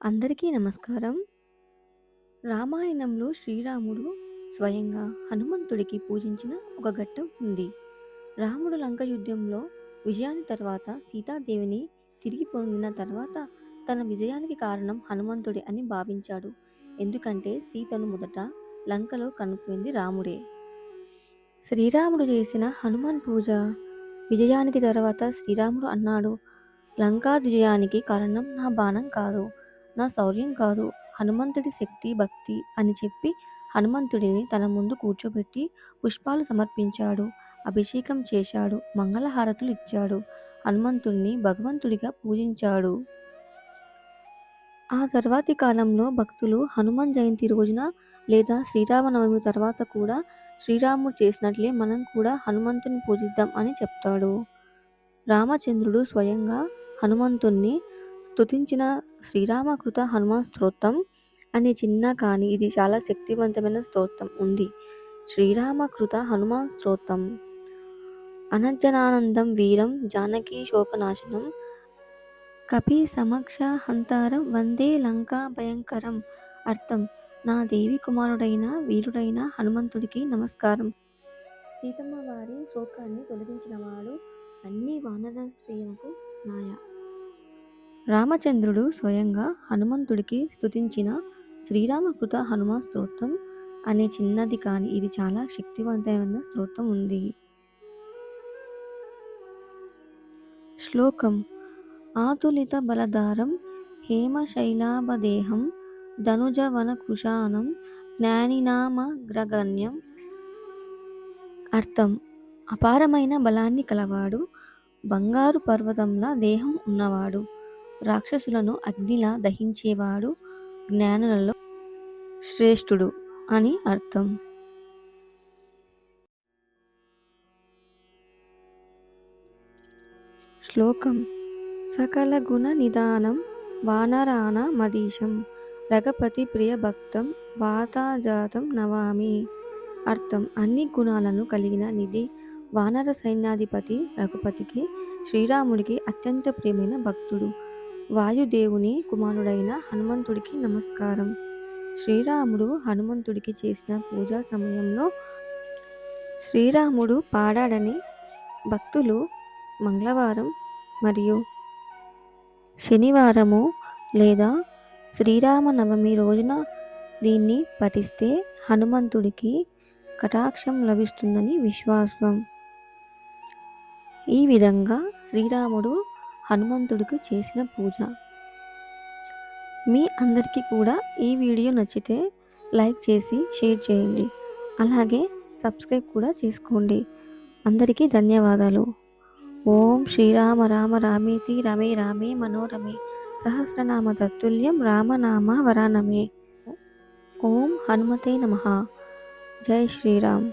అందరికీ నమస్కారం. రామాయణంలో శ్రీరాముడు స్వయంగా హనుమంతుడికి పూజించిన ఒక ఘట్టం ఉంది. రాముడు లంక యుద్ధంలో విజయాన్ని తర్వాత సీతాదేవిని తిరిగి పొందిన తర్వాత తన విజయానికి కారణం హనుమంతుడే అని భావించాడు. ఎందుకంటే సీతను మొదట లంకలో కనుక్కుంది రాముడే. శ్రీరాముడు చేసిన హనుమాన్ పూజ విజయానికి తర్వాత శ్రీరాముడు అన్నాడు లంకా విజయానికి కారణం నా బాణం కాదు నా శౌర్యం కాదు. హనుమంతుడి శక్తి భక్తి అని చెప్పి హనుమంతుడిని తన ముందు కూర్చోబెట్టి పుష్పాలు సమర్పించాడు. అభిషేకం చేశాడు. మంగళహారతులు ఇచ్చాడు. హనుమంతుడిని భగవంతుడిగా పూజించాడు. ఆ తర్వాతి కాలంలో భక్తులు హనుమాన్ జయంతి రోజున లేదా శ్రీరామనవమి తర్వాత కూడా శ్రీరాముడు చేసినట్లే మనం కూడా హనుమంతుని పూజిద్దాం అని చెప్తాడు. రామచంద్రుడు స్వయంగా హనుమంతుణ్ణి స్తుతించిన శ్రీరామకృత హనుమాన్ స్తోత్రం అనే చిన్న కానీ ఇది చాలా శక్తివంతమైన స్తోత్రం ఉంది. శ్రీరామకృత హనుమాన్ స్తోత్రం. అనజ్జనానందం వీరం జానకీ శోకనాశనం. కపి సమక్ష హంతారం వందే లంకా భయంకరం అర్థం. నా దేవి కుమారుడైన వీరుడైన హనుమంతుడికి నమస్కారం. సీతమ్మ వారి శోకాన్ని తొలగించినవాడు అన్ని వానర సేనకు నాయ రామచంద్రుడు స్వయంగా హనుమంతుడికి స్తుతించిన శ్రీరామకృత హనుమ స్తోత్రం అనే చిన్నది కానీ ఇది చాలా శక్తివంతమైన స్తోత్రం ఉంది. శ్లోకం. ఆతులిత బలధారం హేమశైలాభదేహం జ్ఞానినామ జ్ఞానినామగ్రగణ్యం అర్థం. అపారమైన బలాన్ని కలవాడు బంగారు పర్వతంలా దేహం ఉన్నవాడు. రాక్షసులను అగ్నిలా దహించేవాడు జ్ఞానులలో శ్రేష్ఠుడు అని అర్థం. శ్లోకం. సకల గుణ నిదానం వానరాన మదీశం రఘపతి ప్రియభక్తం వాతాజాతం నవామి అర్థం. అన్ని గుణాలను కలిగిన నిధి వానర సైన్యాధిపతి రఘుపతికి శ్రీరాముడికి అత్యంత ప్రియమైన భక్తుడు. వాయుదేవుని కుమారుడైన హనుమంతుడికి నమస్కారం. శ్రీరాముడు హనుమంతుడికి చేసిన పూజా సమయంలో శ్రీరాముడు పాడాడని భక్తులు మంగళవారం మరియు శనివారము లేదా శ్రీరామనవమి రోజున దీన్ని పఠిస్తే హనుమంతుడికి కటాక్షం లభిస్తుందని విశ్వాసం. ఈ విధంగా శ్రీరాముడు హనుమంతుడికి చేసిన పూజ. మీ అందరికీ కూడా ఈ వీడియో నచ్చితే లైక్ చేసి షేర్ చేయండి. అలాగే సబ్స్క్రైబ్ కూడా చేసుకోండి. అందరికీ ధన్యవాదాలు. ఓం శ్రీరామ రామ రామేతి రమే రామే మనోరమే. సహస్రనామ తత్తుల్యం రామనామ వరానమే. ఓం హనుమతే నమ. జై శ్రీరామ్.